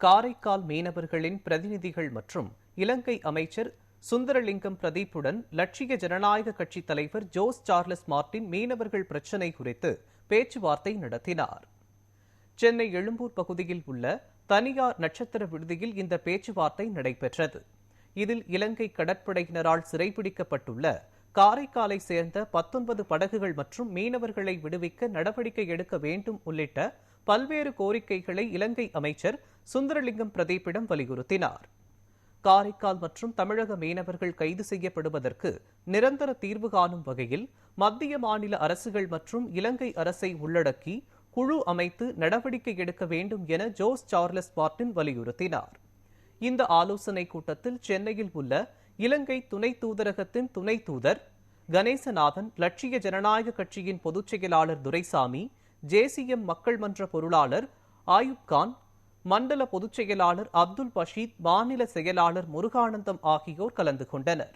காரைக்கால் மீனவர்களின் பிரதிநிதிகள் மற்றும் இலங்கை அமைச்சர் சுந்தரலிங்கம் பிரதீப்புடன் லட்சிய ஜனநாயக கட்சி தலைவர் ஜோஸ் சார்லஸ் மார்டின் மீனவர்கள் பிரச்சினை குறித்து பேச்சுவார்த்தை நடத்தினார். சென்னை எழும்பூர் பகுதியில் உள்ள தனியார் நட்சத்திர விடுதியில் இந்த பேச்சுவார்த்தை நடைபெற்றது. இதில் இலங்கை கடற்படையினரால் சிறைபிடிக்கப்பட்டுள்ள காரைக்காலை சேர்ந்த பத்தொன்பது படகுகள் மற்றும் மீனவர்களை விடுவிக்க நடவடிக்கை எடுக்க வேண்டும் உள்ளிட்ட பல்வேறு கோரிக்கைகளை இலங்கை அமைச்சர் சுந்தரலிங்கம் பிரதீப்பிடம் வலியுறுத்தினார். காரைக்கால் மற்றும் தமிழக மீனவர்கள் கைது செய்யப்படுவதற்கு நிரந்தர தீர்வு காணும் வகையில் மத்திய மாநில அரசுகள் மற்றும் இலங்கை அரசை உள்ளடக்கி குழு அமைத்து நடவடிக்கை எடுக்க வேண்டும் என ஜோஸ் சார்லஸ் மார்டின் வலியுறுத்தினார். இந்த ஆலோசனைக் கூட்டத்தில் சென்னையில் உள்ள இலங்கை துணை தூதரகத்தின் துணை தூதர் கணேசநாதன் லட்சிய ஜனநாயக கட்சியின் பொதுச் செயலாளர் துரைசாமி ஜேசிஎம் மக்கள் மன்ற பொருளாளர் ஆயுப் கான் மண்டல பொதுச் செயலாளர் அப்துல் பஷீத் மாநில செயலாளர் முருகானந்தம் ஆகியோர் கலந்து கொண்டனர்.